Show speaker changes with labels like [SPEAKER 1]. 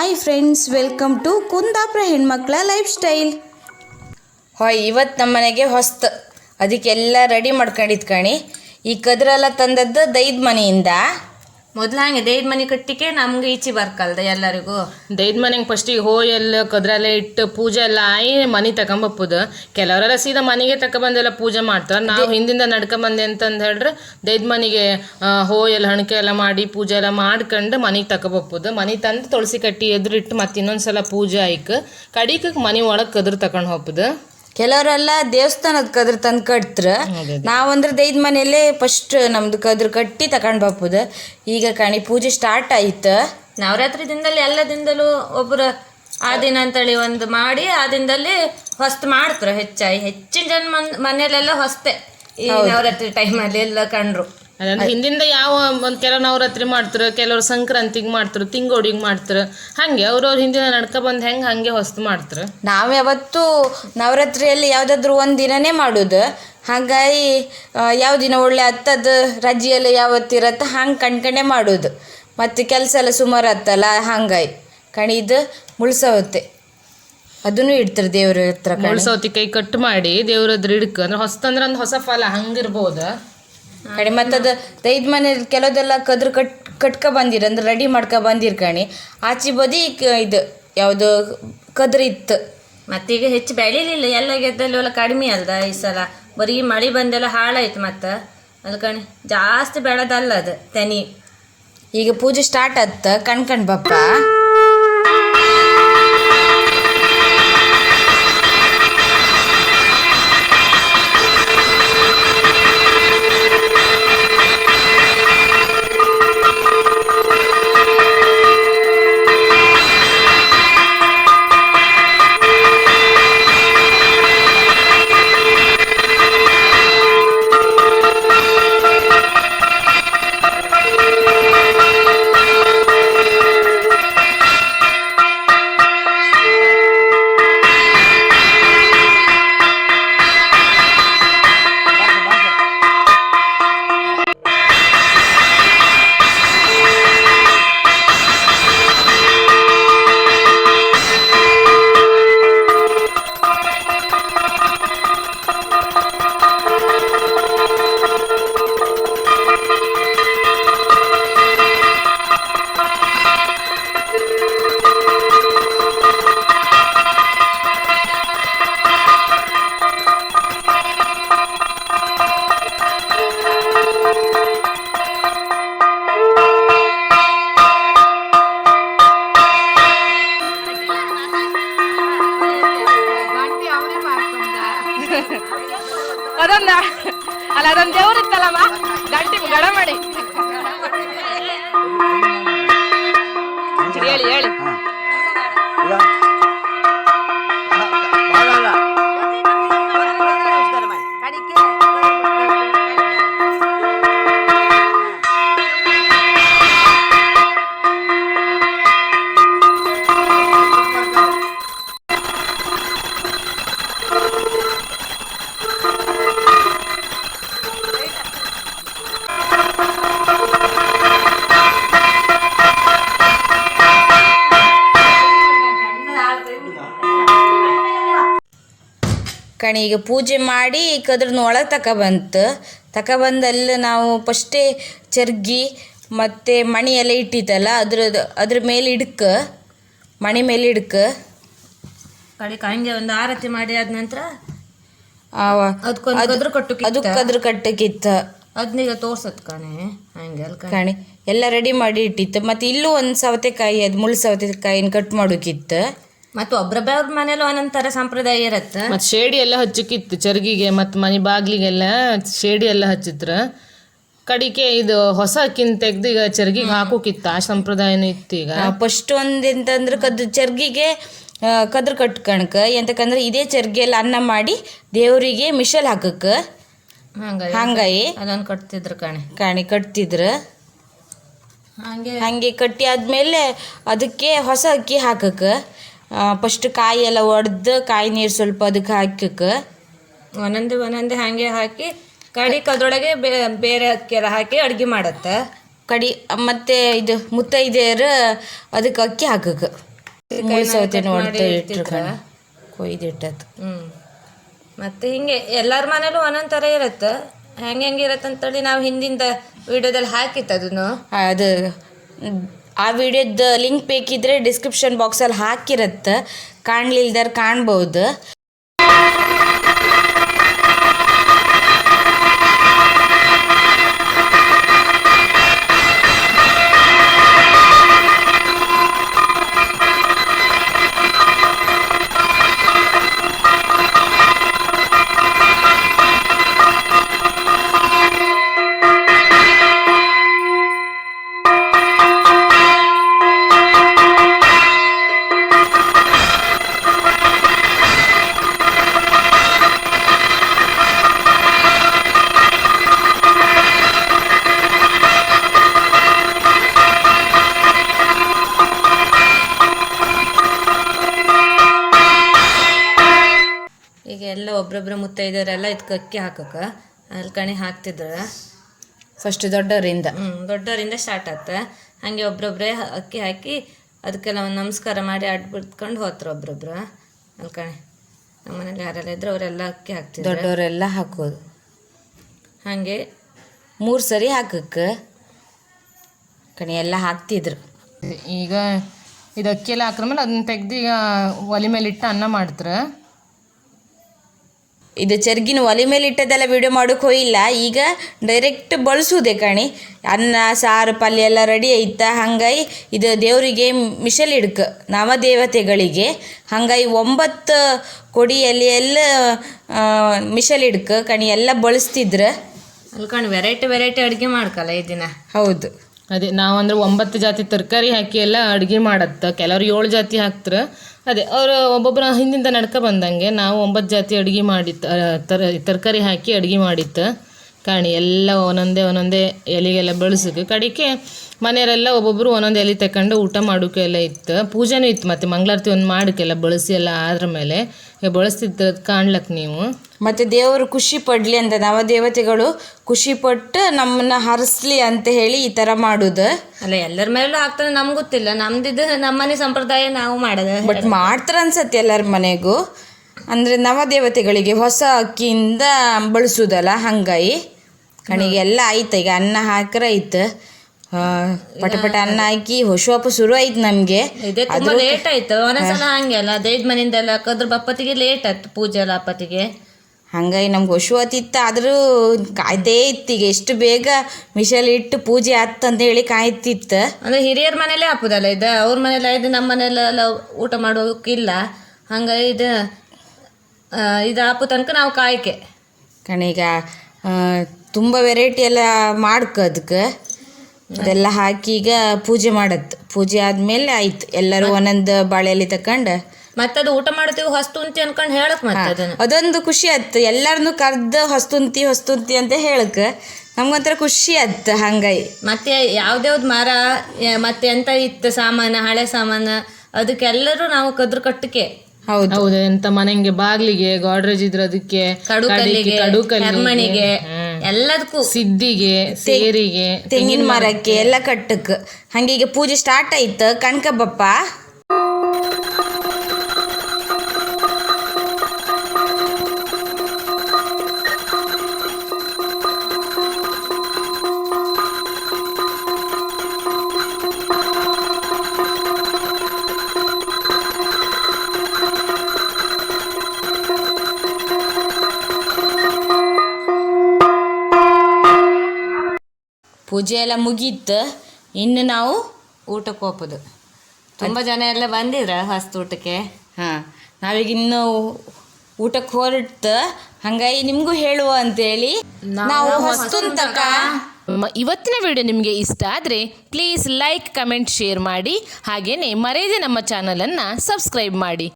[SPEAKER 1] Hi friends, welcome to Kundapura ಹೆಣ್ಮಕ್ಳ life style. Hi ಇವತ್ತು ನಮ್ಮ ಮನೆಗೆ ಹೊಸ್ತು. ಅದಕ್ಕೆಲ್ಲ ರೆಡಿ ಮಾಡ್ಕೊಂಡಿದ್ ಕಣಿ. ಈ ಕದ್ರೆಲ್ಲ ತಂದದ್ದು ದೈದ್ ಮನೆಯಿಂದ.
[SPEAKER 2] ಮೊದ್ಲು ಹಂಗೆ ದೇದ್ ಮನೆ ಕಟ್ಟಿಕೆ ನಮ್ಗೆ ಈಚೆ ಬರ್ಕಲ್ದ ಎಲ್ಲರಿಗೂ.
[SPEAKER 3] ದೈದ್ ಮನೆಗೆ ಫಸ್ಟಿಗೆ ಹೋ ಎಲ್ಲ ಕದ್ರಲ್ಲ ಇಟ್ಟು ಪೂಜೆ ಎಲ್ಲ ಆಯಿ ಮನೆ ತಗೊಂಬಪ್ಪುದು ಕೆಲವರೆಲ್ಲ ಸೀದಾ ಮನೆಗೆ ತಗೊಬಂದೆಲ್ಲ ಪೂಜೆ ಮಾಡ್ತಾರೆ. ನಾವು ಹಿಂದಿಂದ ನಡ್ಕೊಂಬಂದೆ ಅಂತಂದು ಹೇಳ್ರೆ ದೈದ್ ಮನೆಗೆ ಹೋಯ್ ಹೋ ಎಲ್ಲ ಹಣಕೆ ಎಲ್ಲ ಮಾಡಿ ಪೂಜೆ ಎಲ್ಲ ಮಾಡ್ಕೊಂಡು ಮನೆಗೆ ತಗೊಬಪ್ಪುದು ಮನೆ ತಂದು ತುಳಸಿ ಕಟ್ಟಿ ಎದುರಿಟ್ಟು ಮತ್ತೆ ಇನ್ನೊಂದ್ಸಲ ಪೂಜೆ ಆಯ್ಕೆ. ಕಡಿಕಕ್ಕೆ ಮನೆ ಒಳಗೆ ಕದ್ರ ತಗೊಂಡು ಹೋಗ್ಬೋದು.
[SPEAKER 1] ಕೆಲವರೆಲ್ಲ ದೇವಸ್ಥಾನದ ಕದ್ರ ತಂದು ಕಟ್ತ್ರ. ನಾವಂದ್ರೆ ದೈದ್ ಮನೆಯಲ್ಲೇ ಫಸ್ಟ್ ನಮ್ದು ಕದ್ರ ಕಟ್ಟಿ ತಕೊಂಡ್ ಬಾಪುದ ಈಗ ಕಣಿ ಪೂಜೆ ಸ್ಟಾರ್ಟ್ ಆಯ್ತು.
[SPEAKER 2] ನವರಾತ್ರಿ ದಿನದಲ್ಲಿ ಎಲ್ಲ ದಿನದಲ್ಲೂ ಒಬ್ರು ಆ ದಿನ ಅಂತೇಳಿ ಒಂದು ಮಾಡಿ ಆ ದಿನದಲ್ಲಿ ಹೊಸ್ತು ಮಾಡ್ತಾರೆ ಹೆಚ್ಚಾಗಿ. ಹೆಚ್ಚಿನ ಜನ ಮನ್ ಮನೆಯಲ್ಲೆಲ್ಲ ಹೊಸ್ತೆ ಈ ನವರಾತ್ರಿ ಟೈಮಲ್ಲಿ ಎಲ್ಲ ಕಂಡ್ರು.
[SPEAKER 3] ಅದಂದ್ರೆ ಹಿಂದಿಂದ ಯಾವ ಒಂದು ಕೆಲವು ನವರಾತ್ರಿ ಮಾಡ್ತಾರೆ ಕೆಲವ್ರು ಸಂಕ್ರಾಂತಿಗೆ ಮಾಡ್ತಾರೆ ತಿಂಗೋಡಿಗೆ ಮಾಡ್ತಾರೆ ಹಂಗೆ ಅವ್ರವ್ರ ಹಿಂದಿನ ನಡ್ಕ ಬಂದು ಹೆಂಗೆ ಹಂಗೆ ಹೊಸ್ತು ಮಾಡ್ತಾರೆ.
[SPEAKER 1] ನಾವು ಯಾವತ್ತೂ ನವರಾತ್ರಿಯಲ್ಲಿ ಯಾವುದಾದ್ರೂ ಒಂದು ದಿನನೇ ಮಾಡೋದು. ಹಾಗಾಗಿ ಯಾವ ದಿನ ಒಳ್ಳೆ ಹತ್ತದ ರಜೆಯೆಲ್ಲ ಯಾವತ್ತಿರತ್ತ ಹಂಗೆ ಕಣ್ಕಂಡೆ ಮಾಡೋದು. ಮತ್ತು ಕೆಲಸ ಎಲ್ಲ ಸುಮಾರು ಹತ್ತಲ್ಲ ಹಂಗಾಯ್ ಕಣಿದು ಮುಳ್ಸವತ್ತೆ. ಅದನ್ನು ಇಡ್ತಾರೆ ದೇವ್ರ ಹತ್ರ
[SPEAKER 3] ಮುಳ್ಸವತಿ ಕೈ ಕಟ್ ಮಾಡಿ ದೇವ್ರ ಹತ್ರ ಹಿಡ್ಕ ಅಂದ್ರೆ ಹೊಸ್ತಂದ್ರೆ ಒಂದು ಹೊಸ ಫಲ ಹಂಗಿರ್ಬೋದು
[SPEAKER 1] ಕಣಿ ಮತ್ತದು ತೈದ್ ಮನೇಲಿ ಕೆಲವುದೆಲ್ಲ ಕದ್ರ ಕಟ್ ಕಟ್ಕ ಬಂದಿರ ಅಂದ್ರೆ ರೆಡಿ ಮಾಡ್ಕೊ ಬಂದಿರ್ ಕಣಿ. ಆಚಿ ಬದಿ ಇದು ಯಾವುದು ಕದ್ರ ಇತ್ತು.
[SPEAKER 2] ಮತ್ತೀಗ ಹೆಚ್ಚು ಬೆಳಿಲಿಲ್ಲ ಎಲ್ಲ ಗೆದ್ದಲ್ಲಿ ಎಲ್ಲ ಕಡಿಮೆ ಅಲ್ದ ಈ ಸಲ. ಬರೀ ಮಳೆ ಬಂದೆಲ್ಲ ಹಾಳಾಯ್ತು ಮತ್ತೆ. ಅದು ಕಣಿ ಜಾಸ್ತಿ ಬೆಳೆದಲ್ಲ ಅದು ತೆನಿ.
[SPEAKER 1] ಈಗ ಪೂಜೆ ಸ್ಟಾರ್ಟ್
[SPEAKER 3] ಆತ ಕಣ್ ಕಣ್ ಬಪ್ಪ. ಮಾಡಿ. ಹೇಳಿ ಹೇಳಿ.
[SPEAKER 1] ಕಣಿ ಈಗ ಪೂಜೆ ಮಾಡಿ ಕದ್ರನ್ನ ಒಳಗೆ ತಗೊಬಂತು ತಗೊಬಂದಲ್ಲಿ ನಾವು ಫಸ್ಟೇ ಚರ್ಗಿ ಮತ್ತು ಮಣಿ ಎಲ್ಲ ಇಟ್ಟಿತ್ತಲ್ಲ ಅದ್ರದ್ದು ಅದ್ರ ಮೇಲೆ ಇಡ್ಕ ಮಣಿ ಮೇಲೆ ಇಡ್ಕ.
[SPEAKER 2] ಕಡಿಕ ಹಂಗೆ ಒಂದು ಆರತಿ ಮಾಡಿ ಆದ ನಂತರ ಅದಕ್ಕೊಂದು ಕಟ್ಟು
[SPEAKER 1] ಅದು ಕದ್ರ ಕಟ್ಟಕ್ಕಿತ್ತ
[SPEAKER 2] ಅದನ್ನೀಗ ತೋರ್ಸತ್ ಕಣೆ ಹಂಗೆ ಅಲ್ಲಿ ಕಣಿ.
[SPEAKER 1] ಎಲ್ಲ ರೆಡಿ ಮಾಡಿ ಇಟ್ಟಿತ್ತು. ಮತ್ತು ಇಲ್ಲೂ ಒಂದು ಸವತೆಕಾಯಿ ಅದು ಮುಳ್ಳು ಸವತೆಕಾಯಿನ ಕಟ್ ಮಾಡೋಕ್ಕಿತ್ತು
[SPEAKER 2] ಮತ್ತು ಒಬ್ರೊಬ್ಬರ ಮನೇಲಿ ಒಂದೊಂದರ ಥರ ಸಂಪ್ರದಾಯ ಇರತ್ತೆ.
[SPEAKER 3] ಮತ್ತೆ ಶೇಡಿ ಎಲ್ಲ ಹಚ್ಚಕ್ಕಿತ್ತು ಚರ್ಗಿಗೆ ಮತ್ತು ಮನೆ ಬಾಗ್ಲಿಗೆಲ್ಲ ಶೇಡಿ ಎಲ್ಲ ಹಚ್ಚಿದ್ರ. ಕಡಿಕೆ ಇದು ಹೊಸ ಅಕ್ಕಿನ ತೆಗ್ದು ಈಗ ಚರ್ಗಿಗೆ ಹಾಕೋಕಿತ್ತು ಆ ಸಂಪ್ರದಾಯನೂ ಇತ್ತು ಈಗ.
[SPEAKER 1] ಫಸ್ಟ್ ಒಂದು ಎಂತಂದ್ರೆ ಕದ್ ಚರ್ಗಿಗೆ ಆ, ಕದ್ರ ಕಟ್ಕಣಕ ಎಂತಕಂದ್ರೆ ಇದೇ ಚರ್ಗಿಯಲ್ಲಿ ಅನ್ನ ಮಾಡಿ ದೇವರಿಗೆ ಮಿಶಲ್ ಹಾಕಕ್ಕ
[SPEAKER 2] ಹಂಗಾಗಿ ಅದೊಂದು ಕಟ್ತಿದ್ರು ಕಣೆ.
[SPEAKER 1] ಕಾಣಿ ಕಟ್ತಿದ್ರು.
[SPEAKER 2] ಹಂಗೆ.
[SPEAKER 1] ಹಂಗೆ ಕಟ್ಟಿ ಆದ್ಮೇಲೆ ಅದಕ್ಕೆ ಹೊಸ ಅಕ್ಕಿ ಹಾಕಕ್ಕೆ ಫಸ್ಟ್ ಕಾಯಿ ಎಲ್ಲ ಒಡೆದು ಕಾಯಿ ನೀರು ಸ್ವಲ್ಪ ಅದಕ್ಕೆ ಹಾಕಕ್ಕೆ
[SPEAKER 2] ಒಂದೊಂದು ಒಂದೊಂದು ಹಾಗೆ ಹಾಕಿ ಕಡಿ ಕದ್ರೊಳಗೆ ಬೇರೆ ಅಕ್ಕಿ ಎಲ್ಲ ಹಾಕಿ ಅಡುಗೆ ಮಾಡತ್ತೆ.
[SPEAKER 1] ಕಡಿ ಮತ್ತು ಇದು ಮುತ್ತೈದೆಯರು ಅದಕ್ಕೆ ಅಕ್ಕಿ ಹಾಕಕ್ಕೆ ಸೌತೆ ನೋಡ್ತಾ ಕೊಯ್ದಿಟ್ಟದ್ದು
[SPEAKER 2] ಹ್ಮ್. ಮತ್ತೆ ಹಿಂಗೆ ಎಲ್ಲರ ಮನೇಲೂ ಒಂದೊಂದು ಥರ ಇರುತ್ತೆ. ಹೆಂಗೆ ಹೆಂಗೆ ಇರತ್ತಂತೇಳಿ ನಾವು ಹಿಂದಿಂದ ವಿಡಿಯೋದಲ್ಲಿ ಹಾಕಿತ್ತು ಅದನ್ನು.
[SPEAKER 1] ಅದು ಆ ವಿಡಿಯೋದ ಲಿಂಕ್ ಬೇಕಿದ್ರೆ ಡಿಸ್ಕ್ರಿಪ್ಷನ್ ಬಾಕ್ಸಲ್ಲಿ ಹಾಕಿರತ್ತೆ. ಕಾಣ್ಲಿಲ್ದಾರ ಕಾಣ್ಬೋದು.
[SPEAKER 2] ಒಬ್ರೊಬ್ರು ಮುತ್ತೈದರೆಲ್ಲ ಇದಕ್ಕೆ ಅಕ್ಕಿ ಹಾಕಕ್ಕೆ. ಅಲ್ಲಿ ಕಣಿ ಹಾಕ್ತಿದ್ರ.
[SPEAKER 1] ಫಸ್ಟ್ ದೊಡ್ಡವರಿಂದ
[SPEAKER 2] ಹ್ಞೂ ದೊಡ್ಡವರಿಂದ ಸ್ಟಾರ್ಟ್ ಆತ. ಹಾಗೆ ಒಬ್ರೊಬ್ಬರೇ ಅಕ್ಕಿ ಹಾಕಿ ಅದಕ್ಕೆಲ್ಲ ಒಂದು ನಮಸ್ಕಾರ ಮಾಡಿ ಅಡ್ ಬಿಡ್ಕೊಂಡು ಹೋತ್ರ ಒಬ್ರೊಬ್ರು. ಅಲ್ಲಿ ಕಣಿ ನಮ್ಮ ಮನೇಲಿ ಯಾರೆಲ್ಲ ಇದ್ರೆ ಅವರೆಲ್ಲ ಅಕ್ಕಿ ಹಾಕ್ತಿದ್ರು.
[SPEAKER 1] ದೊಡ್ಡವರೆಲ್ಲ ಹಾಕೋದು.
[SPEAKER 2] ಹಾಗೆ
[SPEAKER 1] ಮೂರು ಸರಿ ಹಾಕಕ್ಕೆ. ಕಣಿ ಎಲ್ಲ ಹಾಕ್ತಿದ್ರು.
[SPEAKER 3] ಈಗ ಇದು ಅಕ್ಕಿ ಎಲ್ಲ ಹಾಕಿದ್ಮೇಲೆ ಅದನ್ನ ತೆಗ್ದು ಈಗ ಒಲೆ ಮೇಲೆ ಇಟ್ಟು ಅನ್ನ ಮಾಡ್ತಾರೆ.
[SPEAKER 1] ಇದು ಚರ್ಗಿನ ಒಲೆ ಮೇಲೆ ಇಟ್ಟದೆಲ್ಲ ವಿಡಿಯೋ ಮಾಡೋಕೆ ಹೋಯಿಲ್ಲ ಈಗ ಡೈರೆಕ್ಟ್ ಬಳಸುವುದೇ ಕಣಿ. ಅನ್ನ ಸಾರು ಪಲ್ಯ ಎಲ್ಲ ರೆಡಿ ಐತ ಹಂಗಾಗಿ ಇದು ದೇವರಿಗೆ ಮಿಷಲ್ ಇಡ್ಕ ನವದೇವತೆಗಳಿಗೆ ಹಂಗಾಗಿ ಒಂಬತ್ತು ಕೊಡಿಯಲ್ಲಿ ಎಲ್ಲ ಮಿಷಲ್ ಹಿಡ್ಕ ಕಣಿ ಎಲ್ಲ ಬಳಸ್ತಿದ್ರು.
[SPEAKER 2] ಅಲ್ಲಿ ಕಣಿ ವೆರೈಟಿ ವೆರೈಟಿ ಅಡುಗೆ ಮಾಡ್ಕಲ್ಲ ಈ ದಿನ.
[SPEAKER 1] ಹೌದು.
[SPEAKER 3] ಅದೇ ನಾವಂದ್ರೆ ಒಂಬತ್ತು ಜಾತಿ ತರಕಾರಿ ಹಾಕಿ ಎಲ್ಲ ಅಡುಗೆ ಮಾಡತ್ತ. ಕೆಲವ್ರು ಏಳು ಜಾತಿ ಹಾಕ್ತಾರೆ. ಅದೇ, ಅವರು ಒಬ್ಬೊಬ್ಬರ ಹಿಂದಿಂದ ನಡ್ಕೊ ಬಂದಂಗೆ ನಾವು ಒಂಬತ್ತು ಜಾತಿ ಅಡುಗೆ ಮಾಡಿತ್ತು ತರ, ತರಕಾರಿ ಹಾಕಿ ಅಡುಗೆ ಮಾಡಿತ್ತು ಕಾಣಿ, ಎಲ್ಲ ಒಂದೊಂದೇ ಒಂದೊಂದೇ ಎಲೆಗೆಲ್ಲ ಬೆಳೆಸಿದ್ವಿ. ಕಡಿಕೆ ಮನೆಯವರೆಲ್ಲ ಒಬ್ಬೊಬ್ಬರು ಒಂದೊಂದು ಎಲೆ ತಕೊಂಡು ಊಟ ಮಾಡೋಕೆ ಎಲ್ಲ ಇತ್ತು. ಪೂಜೆನೂ ಇತ್ತು ಮತ್ತು ಮಂಗಳಾರತಿ ಒಂದು ಮಾಡೋಕ್ಕೆಲ್ಲ ಬಳಸಿ ಎಲ್ಲ ಆದ್ರ ಮೇಲೆ ಬಳಸ್ತಿದ್ದ ಕಾಣ್ಲಕ್ ನೀವು.
[SPEAKER 1] ಮತ್ತು ದೇವರು ಖುಷಿ ಪಡ್ಲಿ ಅಂತ ನವದೇವತೆಗಳು ಖುಷಿ ಪಟ್ಟು ನಮ್ಮನ್ನ ಹರಿಸ್ಲಿ ಅಂತ ಹೇಳಿ ಈ ಥರ ಮಾಡೋದು.
[SPEAKER 2] ಅಲ್ಲ ಎಲ್ಲರ ಮೇಲೂ ಆಗ್ತಾನೆ ನಮ್ಗೆ ಗೊತ್ತಿಲ್ಲ. ನಮ್ದಿದ್ದು ನಮ್ಮನೆ ಸಂಪ್ರದಾಯ ನಾವು ಮಾಡೋದು.
[SPEAKER 1] ಬಟ್ ಮಾಡ್ತಾರ ಅನ್ಸತ್ತೆ ಎಲ್ಲರ ಮನೆಗೂ. ಅಂದರೆ ನವದೇವತೆಗಳಿಗೆ ಹೊಸ ಅಕ್ಕಿಯಿಂದ ಬಳಸುದಲ್ಲ ಹಂಗಾಗಿ ಕಣಿಗೆ ಎಲ್ಲ ಆಯ್ತು ಈಗ ಅನ್ನ ಹಾಕ್ರೆ ಆಯ್ತು. ಪಟ ಪಟ ಅನ್ನ ಹಾಕಿ ಹೊಶುವಪ್ಪ ಶುರು ಆಯ್ತು ನಮಗೆ.
[SPEAKER 2] ಇದೇ ತುಂಬಾ ಲೇಟ್ ಆಯ್ತು. ಒಂದೊಂದ್ಸಲ ಹಂಗೆ ಅಲ್ಲ ದೇವ್ರ ಮನೆಯಿಂದ ಎಲ್ಲ ಕದ್ರ ಬಪ್ಪತ್ತಿಗೆ ಲೇಟ್ ಆಯ್ತು ಪೂಜೆ ಎಲ್ಲ ಅಪ್ಪತ್ತಿಗೆ.
[SPEAKER 1] ಹಂಗಾಗಿ ನಮ್ಗೆ ಹೊಶುವತ್ತಿತ್ತು ಆದರೂ ಕಾಯ್ದೇ ಇತ್ತು ಈಗ. ಎಷ್ಟು ಬೇಗ ಮಿಷಲ್ ಇಟ್ಟು ಪೂಜೆ ಆತ್ ಅಂತ ಹೇಳಿ ಕಾಯ್ತಿತ್ತು.
[SPEAKER 2] ಅಂದ್ರೆ ಹಿರಿಯರ ಮನೇಲೆ ಹಾಕುದಲ್ಲ ಇದು ಅವ್ರ ಮನೇಲಿ ಇದು ನಮ್ಮ ಮನೇಲೆಲ್ಲ ಊಟ ಮಾಡೋಕ್ಕಿಲ್ಲ ಹಂಗಾಗಿ ಇದು ಇದು ಹಾಪು ತನಕ ನಾವು ಕಾಯ್ಕೆ.
[SPEAKER 1] ಕಣೀಗ ತುಂಬ ವೆರೈಟಿ ಎಲ್ಲ ಮಾಡ್ಕ ಅದಕ್ಕೆ ಅದೆಲ್ಲ ಹಾಕಿ ಈಗ ಪೂಜೆ ಮಾಡತ್. ಪೂಜೆ ಆದ್ಮೇಲೆ ಆಯ್ತು. ಎಲ್ಲರೂ ಒಂದೊಂದು ಬಾಳೆಯಲ್ಲಿ ತಕೊಂಡು.
[SPEAKER 2] ಮತ್ತದು ಊಟ ಮಾಡ್ತೀವಿ ಹೊಸ್ತುಂತಿ ಅಂತ ಅನ್ಕೊಂಡು ಹೇಳಕ್ ಮತ್ತೆ
[SPEAKER 1] ಅದೊಂದು ಖುಷಿ ಆಯ್ತು. ಎಲ್ಲರನ್ನೂ ಕರ್ದ ಹೊಸ್ತುಂತಿ ಹೊಸ್ತುಂತಿ ಅಂತ ಹೇಳಕ್. ನಮ್ಗೊಂಥರ ಖುಷಿ ಆಯ್ತು ಹಂಗೈ.
[SPEAKER 2] ಮತ್ತೆ ಯಾವ್ದ್ಯಾವ್ದು ಮರ ಮತ್ತೆ ಎಂತ ಇತ್ತು ಸಾಮಾನು ಹಳೆ ಸಾಮಾನು ಅದಕ್ಕೆಲ್ಲರೂ ನಾವು ಕದ್ರ ಕಟ್ಟಕ್ಕೆ
[SPEAKER 1] ಹೌದು.
[SPEAKER 3] ಹೌದು ಎಂತ ಮನೆಗೆ ಬಾಗ್ಲಿಗೆ ಗಾಡ್ರೇಜ್ ಇದ್ರ ಅದಕ್ಕೆ ಕಡುಕಲ್ಲಿಗೆ
[SPEAKER 2] ಕಡುಕಲ್ಲಿ ಎಲ್ಲದಕ್ಕೂ.
[SPEAKER 3] ಸಿದ್ದಿಗೆ ಸೇರಿಗೆ
[SPEAKER 1] ತೆಂಗಿನ ಮರಕ್ಕೆ ಎಲ್ಲ ಕಟ್ಟಕ್ಕೆ ಹಂಗೀಗ ಪೂಜೆ ಸ್ಟಾರ್ಟ್ ಆಯ್ತು. ಕಣ್ಕಬ್ಬಪ್ಪ ಪೂಜೆ ಎಲ್ಲ ಮುಗೀತು. ಇನ್ನು ನಾವು ಊಟಕ್ಕೆ ಹೋಗೋದು
[SPEAKER 2] ತುಂಬಾ ಜನ ಎಲ್ಲ ಬಂದಿದ್ರ ಹೊಸ್ತು ಊಟಕ್ಕೆ?
[SPEAKER 1] ಹಾಂ. ನಾವೀಗ ಇನ್ನು ಊಟಕ್ಕೆ ಹೊರಟು ಹಂಗಾಗಿ ನಿಮಗೂ ಹೇಳುವ ಅಂತೇಳಿ. ನಾವು ಹೊಸ್ತು
[SPEAKER 3] ತಕ ಇವತ್ತಿನ ವಿಡಿಯೋ ನಿಮಗೆ ಇಷ್ಟ ಆದರೆ ಪ್ಲೀಸ್ ಲೈಕ್ ಕಮೆಂಟ್ ಶೇರ್ ಮಾಡಿ. ಹಾಗೆಯೇ ಮರೆಯದೆ ನಮ್ಮ ಚಾನಲನ್ನು ಸಬ್ಸ್ಕ್ರೈಬ್ ಮಾಡಿ.